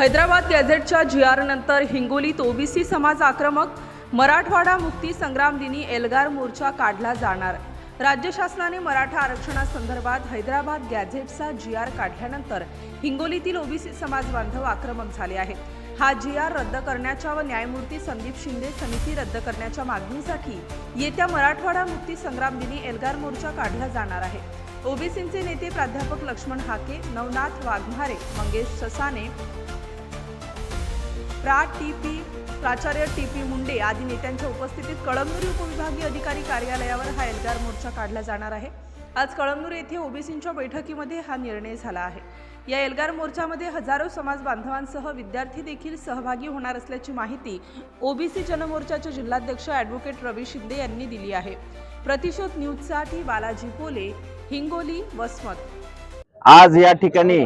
हैदराबाद गॅझेटच्या जी R नंतर हिंगोलीत OBC समाज आक्रमक मराठवाडा मुक्ती संग्राम दिनी एल्गार मोर्चा काढला जाणार. राज्य शासनाने मराठा आरक्षणासंदर्भात हैदराबाद गॅझेटचा जी आर काढल्यानंतर हिंगोलीतील ओबीसी समाज बांधव आक्रमक झाले आहेत. हा जी आर रद्द करण्याच्या व न्यायमूर्ती संदीप शिंदे समिती रद्द करण्याच्या मागणीसाठी येत्या मराठवाडा मुक्ती संग्राम दिनी एल्गार मोर्चा काढला जाणार आहे. ओबीसींचे नेते प्राध्यापक लक्ष्मण हाके नवनाथ वाघमारे मंगेश ससाने प्रा. टी. पी. प्राचार्य टी. पी. मुंडे आदी नेत्यांच्या उपस्थितीत कळमनुरी उपविभागीय अधिकारी कार्यालयावर हा एल्गार मोर्चा काढला जाणार आहे. आज कळमनुरी येथे ओबीसींच्या बैठकीमध्ये हा निर्णय झाला आहे. या एल्गार मोर्चामध्ये हजारो समाज बांधवांसह विद्यार्थी देखील सहभागी होणार असल्याची माहिती ओबीसी जनमोर्चाचे जिल्हाध्यक्ष ॲडव्होकेट रवी शिंदे यांनी दिली आहे. प्रतिशोध न्यूजसाठी बालाजी पोले हिंगोली वसमत. आज या ठिकाणी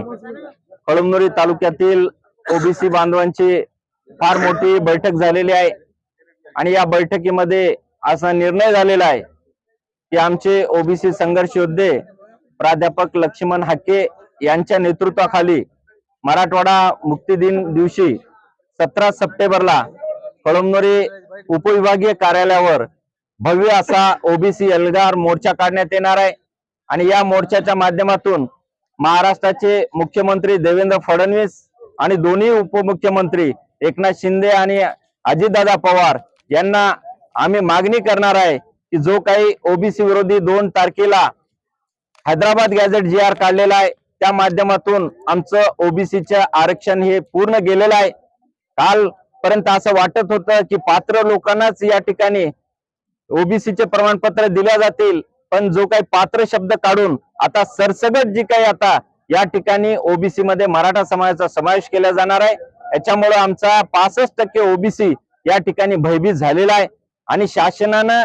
कळमनुरी तालुक्यातील ओबीसी बांधवांची फार मोठी बैठक झालेली आहे. आणि या बैठकीमध्ये असा निर्णय झालेला आहे की आमचे ओबीसी संघर्ष योद्धे प्राध्यापक लक्ष्मण हाके यांच्या नेतृत्वाखाली मराठवाडा मुक्ती दिन दिवशी सतरा सप्टेंबरला कळमनुरी उपविभागीय कार्यालयावर भव्य असा ओबीसी एल्गार मोर्चा काढण्यात येणार आहे. आणि या मोर्चाच्या माध्यमातून महाराष्ट्राचे मुख्यमंत्री देवेंद्र फडणवीस आणि दोन्ही उपमुख्यमंत्री एकनाथ शिंदे आणि अजितदादा पवार यांना आम्ही मागणी करणार आहे की जो काही ओबीसी विरोधी दोन तारखेला हैदराबाद गॅझेट जी आर काढलेला आहे त्या माध्यमातून आमचं ओबीसीचं आरक्षण हे पूर्ण गेलेलं आहे. कालपर्यंत असं वाटत होतं की पात्र लोकांनाच या ठिकाणी ओबीसीचे प्रमाणपत्र दिल्या जातील पण जो काही पात्र शब्द काढून आता सरसगट जी काही आता या ठिकाणी ओबीसी मध्ये मराठा समाजाचा समावेश केला जाणार आहे याच्यामुळे आमचा पासष्ट टक्के ओबीसी या ठिकाणी भयभीत झालेला आहे. आणि शासनानं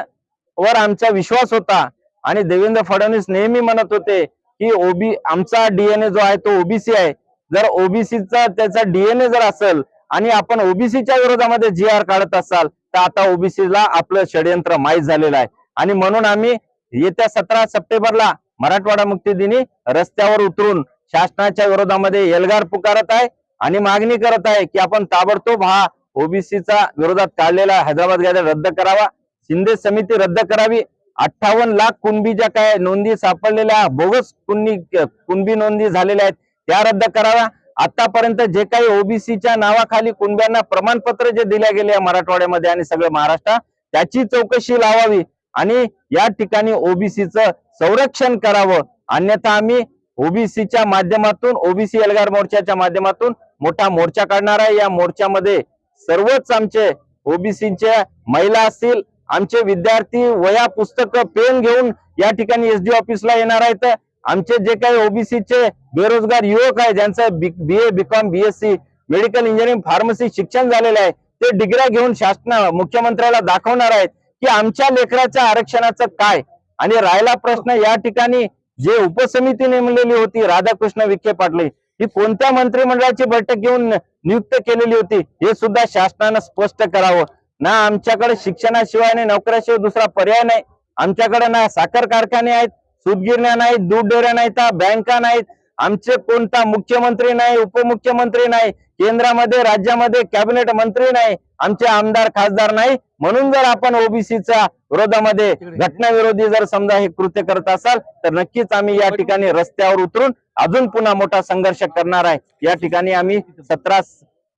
वर आमचा विश्वास होता आणि देवेंद्र फडणवीस नेहमी म्हणत होते की ओबी आमचा डीएनए जो आहे तो ओबीसी आहे. जर ओबीसीचा त्याचा डीएनए जर असेल आणि आपण ओबीसीच्या विरोधामध्ये जी आर काढत असाल तर आता ओबीसीला आपलं षडयंत्र माहीत झालेलं आहे. आणि म्हणून आम्ही येत्या सतरा सप्टेंबरला मराठवाडा मुक्ती दिनी रस्त्यावर उतरून शासनाच्या विरोधामध्ये एल्गार पुकारत आहे. आणि मागणी करत आहे की आपण ताबडतोब हा ओबीसीचा विरोधात काढलेला हैदराबाद गॅदर रद्द करावा. शिंदे समिती रद्द करावी. अठ्ठावन्न लाख कुणबी ज्या काय नोंदी सापडलेल्या बोगस कुणबी कुणबी नोंदी झालेल्या आहेत त्या रद्द कराव्या. आतापर्यंत जे काही ओबीसीच्या नावाखाली कुणब्यांना प्रमाणपत्र जे दिल्या गेले आहे मराठवाड्यामध्ये आणि सगळं महाराष्ट्रात त्याची चौकशी लावावी आणि या ठिकाणी ओबीसीचं संरक्षण करावं. अन्यथा आम्ही ओबीसीच्या माध्यमातून ओबीसी एल्गार मोर्चाच्या माध्यमातून मोठा मोर्चा काढणार आहे. या मोर्चामध्ये सर्वच आमचे ओबीसीचे महिला असतील आमचे विद्यार्थी वया पुस्तक पेन घेऊन या ठिकाणी एसडी ऑफिसला येणार आहेत. आमचे जे काही ओबीसीचे बेरोजगार युवक आहे ज्यांचं B A BCom BSc medical engineering pharmacy शिक्षण झालेलं आहे ते डिग्र्या घेऊन शासना मुख्यमंत्र्याला दाखवणार आहेत की आमच्या लेकराच्या आरक्षणाचं काय? आणि राहिला प्रश्न या ठिकाणी जे उपसमिती नेमलेली होती राधाकृष्ण विखे पाटले ही कोणत्या मंत्रिमंडळाची बैठक घेऊन नियुक्त केलेली होती हे सुद्धा शासनानं स्पष्ट करावं. ना आमच्याकडे शिक्षणाशिवाय आणि नोकऱ्याशिवाय दुसरा पर्याय नाही. आमच्याकडे ना साखर कारखाने आहेत सूतगिरण्या नाहीत दूध डेऱ्या नाहीत बँका नाहीत आमचे कोणता मुख्यमंत्री नाही उपमुख्यमंत्री नाही केंद्रामध्ये राज्यामध्ये कॅबिनेट मंत्री नाही आमचे आमदार खासदार नाही म्हणून जर आपण ओबीसीच्या विरोधामध्ये घटनाविरोधी जर समजा हे कृत्य करत असाल तर नक्कीच आम्ही या ठिकाणी रस्त्यावर उतरून अजून पुन्हा मोठा संघर्ष करणार आहे. या ठिकाणी आम्ही सतरा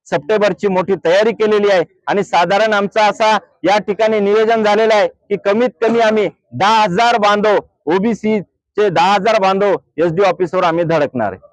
सप्टेंबरची मोठी तयारी केलेली आहे आणि साधारण आमचा असा या ठिकाणी नियोजन झालेलं आहे की कमीत कमी आम्ही दहा हजार बांधव ओबीसी चे दहा हजार बांधव एसडी ऑफिसवर आम्ही धडकणार आहे.